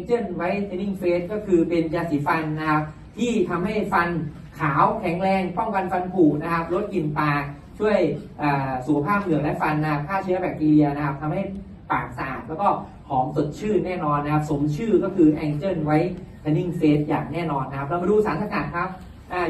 งเจนไวท์เทนิ่งเฟสก็คือเป็นยาสีฟันนะครับที่ทำให้ฟันขาวแข็งแรงป้องกันฟันผุนะครับลดกลิ่นปากช่วยสุขภาพเหงือกและฟันนะฆ่าเชื้อแบคทีเรียนะครับทำให้ปากสะอาดแล้วก็หอมสดชื่นแน่นอนนะครับ สมชื่อก็คือ Angel Whitening Face อย่างแน่นอนนะครับ เรามาดูสารสกัดครับ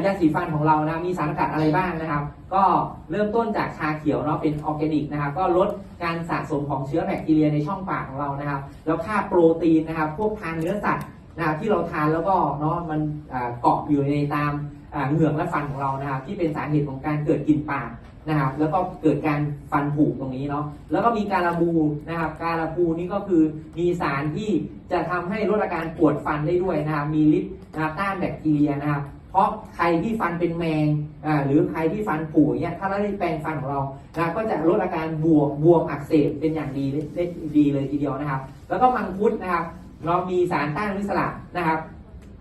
ยาสีฟันของเรานะมีสารสกัดอะไรบ้างนะครับ ก็เริ่มต้นจากชาเขียวเนาะเป็นออร์แกนิกนะครับ ก็ลดการสะสมของเชื้อแบคทีเรียในช่องปากของเรานะครับ แล้วค่าโปรตีนนะครับ พวกทานเนื้อสัตว์นะครับที่เราทานแล้วก็เนาะมันเกาะอยู่ในตามเหงือกและฟันของเรานะครับ ที่เป็นสาเหตุของการเกิดกลิ่นปากนะครับ แล้วก็เกิดการฟันผุตรงนี้เนาะแล้วก็มีการาบูนะครับ การาบูนี่ก็คือมีสารที่จะทำให้ลดอาการปวดฟันได้ด้วยนะครับ มีฤทธิ์นะครับต้านแบคทีเรียนะครับ เพราะใครที่ฟันเป็นแมงอ่าหรือใครที่ฟันผุอย่างเนี่ยถ้าเราได้แปรงฟันของเรานะก็จะลดอาการบวมบวมอักเสบเป็นอย่างดีได้ดีเลยทีเดียวนะครับ แล้วก็มังคุดนะครับ เรามีสารต้านอนุมูลอิสระนะครับ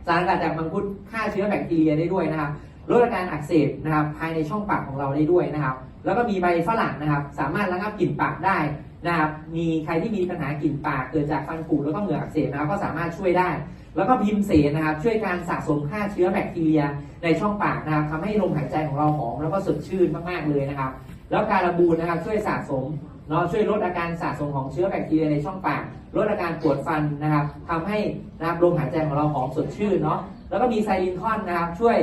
สารกัดจากมังคุดฆ่าเชื้อแบคทีเรียได้ด้วยนะครับลดอาการอักเสบนะครับภายในช่องปากของเราได้ด้วยนะครับ แล้วก็มีใบฝรั่งนะครับ สามารถระงับกลิ่นปากได้ นะครับมีใครที่มีปัญหากลิ่นปากเกิดจากฟันผุแล้วก็เหงื่ออักเสบนะครับก็สามารถช่วยได้ แล้วก็พิมเสนนะครับ ช่วยการสะสมฆ่าเชื้อแบคทีเรียในช่องปากนะครับทำให้ลมหายใจของเราหอมแล้วก็สดชื่นมากๆเลยนะครับ แล้วการบูนนะครับช่วยสะสมเนาะช่วยลดอาการสะสมของเชื้อแบคทีเรียในช่องปากลดอาการปวดฟันนะครับทำให้นะครับลมหายใจของเราหอมสดชื่นเนาะแล้วก็มีไซลินทอนนะครับช่วย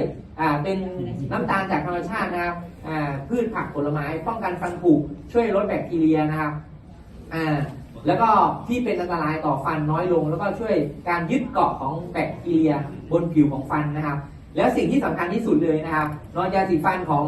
เป็นน้ำตาลจากธรรมชาตินะครับพืชผักผลไม้ ป้องกันฟันผุช่วยลดแบคทีเรียนะครับ อ่าแล้วก็ที่เป็นอันตรายต่อฟันน้อยลง แล้วก็ช่วยการยึดเกาะของแบคทีเรียบนผิวของฟันนะครับ แล้วสิ่งที่สำคัญที่สุดเลยนะครับนอนยาสีฟันของ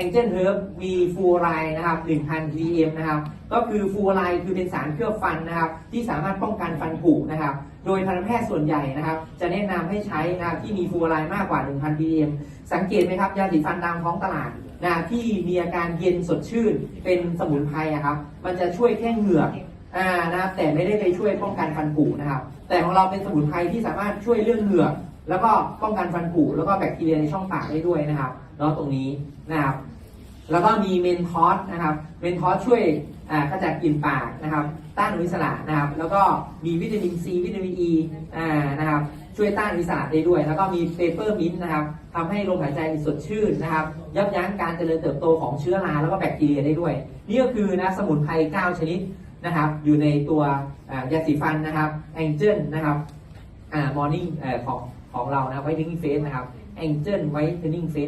Angel Herb มีฟูไรด์นะครับ1,000 ppm นะครับก็คือฟูไรด์คือเป็นสารเคลือบฟันนะครับที่สามารถป้องกันฟันผุนะครับโดยทันตแพทย์ส่วนใหญ่นะครับ จะแนะนำให้ใช้นะครับที่มีฟูไรด์มากกว่า 1,000 ppm สังเกตไหมครับยาสีฟันตามท้องตลาดนะที่มีอาการเย็นสดชื่นเป็นสมุนไพรอะครับมันจะช่วยแค่เหงือกอ่านะครับแต่ไม่ได้ไปช่วยป้องกันฟันผุนะครับแต่ของเราเป็นสมุนไพรที่สามารถช่วยเรื่องเหงือก แล้วก็ป้องกันฟันผุแล้วก็แบคทีเรียในช่องปากได้ด้วยนะครับเนาะตรงนี้นะครับ แล้วก็มีเมนทอสนะครับ เมนทอสช่วยขจัดกลิ่นปากนะครับ ต้านอนุมูลอิสระนะครับ แล้วก็มีวิตามินซีวิตามินอีนะครับ ช่วยต้านอนุมูลอิสระได้ด้วย แล้วก็มีเปเปอร์มินต์นะครับทำให้ลมหายใจสดชื่นนะครับ ยับยั้งการเจริญเติบโตของเชื้อราแล้วก็แบคทีเรียได้ด้วย นี่ก็คือนะสมุนไพร9ชนิดนะครับ อยู่ในตัวยาสีฟันนะครับแองเจิลนะครับมอร์นิ่งของ ของเรานะไวท์เทนนิ่งเฟสนะครับแองเจิลไวท์เทนนิ่งเฟส